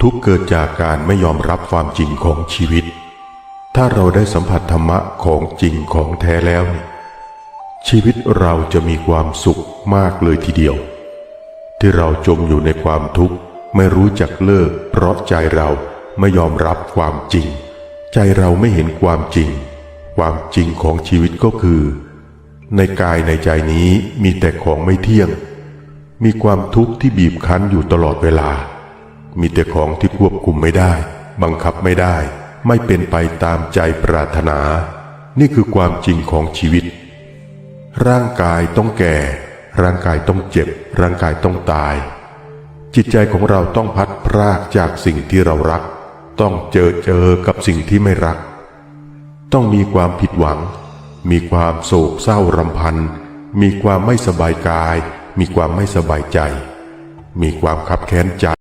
ทุกเกิดจากการไม่ยอมรับความจริงของชีวิต ถ้าเราได้สัมผัสธรรมะของจริงของแท้แล้วนี่ชีวิตเราจะมีความสุขมากเลยทีเดียว ที่เราจมอยู่ในความทุกข์ไม่รู้จักเลิก เพราะใจเราไม่ยอมรับความจริง ใจเราไม่เห็นความจริง ความจริงของชีวิตก็คือ ในกายในใจนี้มีแต่ของไม่เที่ยง มีความทุกข์ที่บีบคั้นอยู่ตลอดเวลา มีแต่ของที่ควบคุมไม่ได้ บังคับไม่ได้ ไม่เป็นไปตามใจปรารถนา นี่คือความจริงของชีวิต ร่างกายต้องแก่ ร่างกายต้องเจ็บ ร่างกายต้องตาย จิตใจของเราต้องพัดพรากจากสิ่งที่เรารัก ต้องเจอเจอกับสิ่งที่ไม่รัก ต้องมีความผิดหวัง มีความโศกเศร้ารำพัน มีความไม่สบายกาย มีความไม่สบายใจ มีความขับแค้นใจ